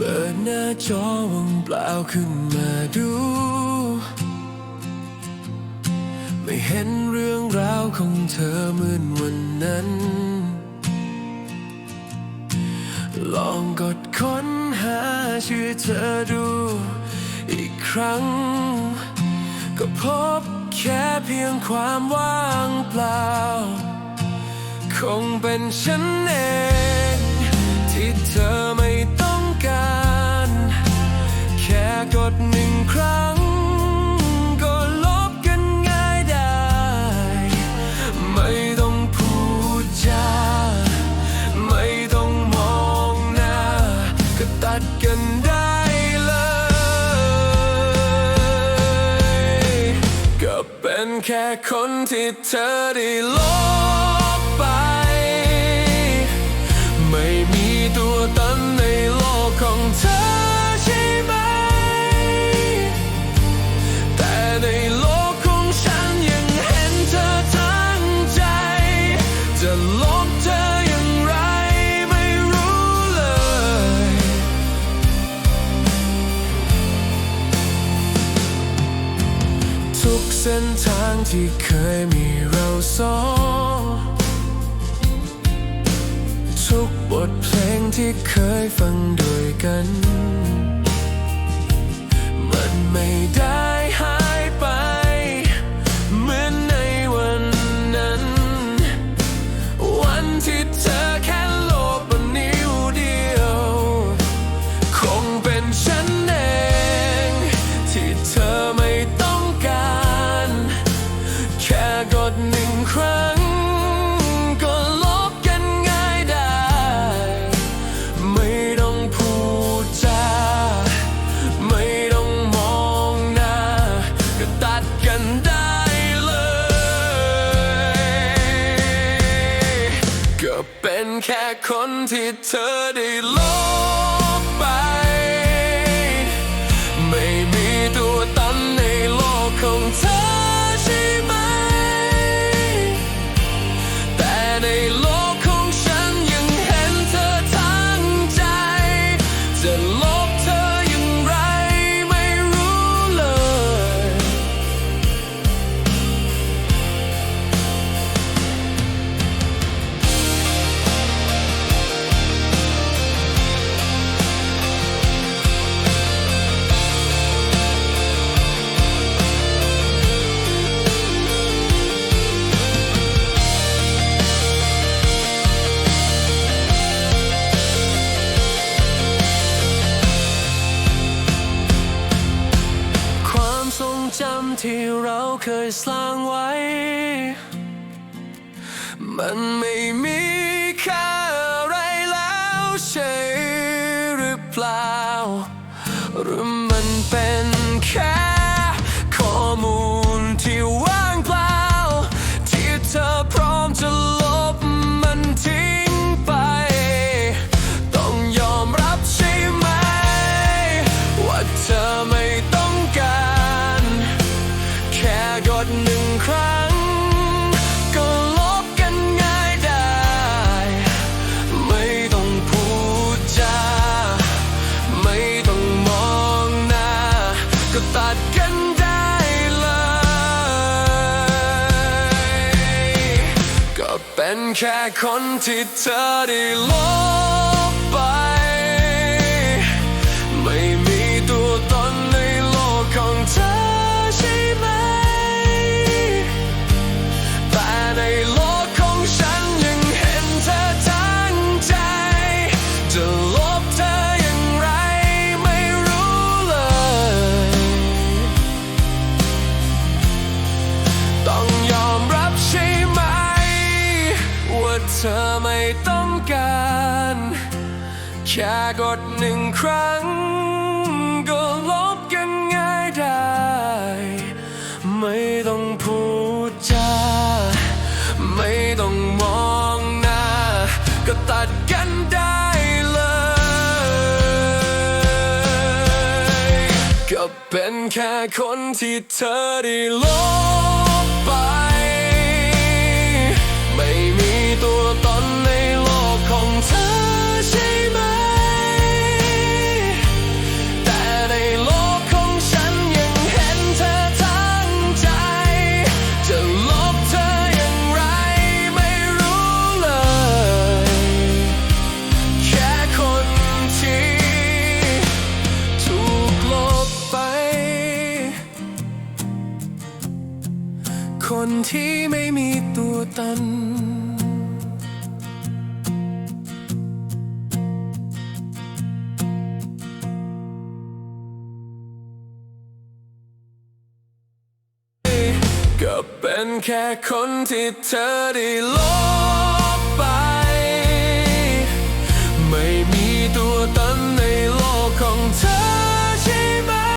ปิดหน้าจอว่างเปล่าขึ้นมาดู ไม่เห็นเรื่องราวของเธอเหมือนวันนั้น ลองกดค้นหาชื่อเธอดู อีกครั้ง ก็พบแค่เพียงความว่างเปล่า คงเป็นฉันเอง ที่เธอไม่ต้อง การ แค่กดหนึ่งครั้ง ก็ลบกันง่ายได้ ไม่ต้องพูดจาไม่ต้องมองหน้า ก็ตัดกันได้เลย ก็เป็นแค่คนที่เธอได้ลบ กเส้นทางที่เคยมีเราสองทุกบทเพลงที่เคยฟังด้วยกัน มันไม่ได้ แค่คนที่เธอได้ลบไป ไม่มีตัวตนในโลกของเธอใช่ไหม แต่ใน ที่เราเคยสร้างไว้ มันไม่มีค่าอะไรแล้วใช่หรือเปล่า เป็นแค่คนที่เธอได้ลบ แค่กดหนึ่งครั้ง ก็ลบกันง่ายได้ ไม่ต้องพูดจาไม่ต้องมองหน้า ก็ตัดกันได้เลย ก็เป็นแค่คนที่เธอได้ลบ ที่ไม่มีตัวตน ก็เป็นแค่คนที่เธอได้ลอง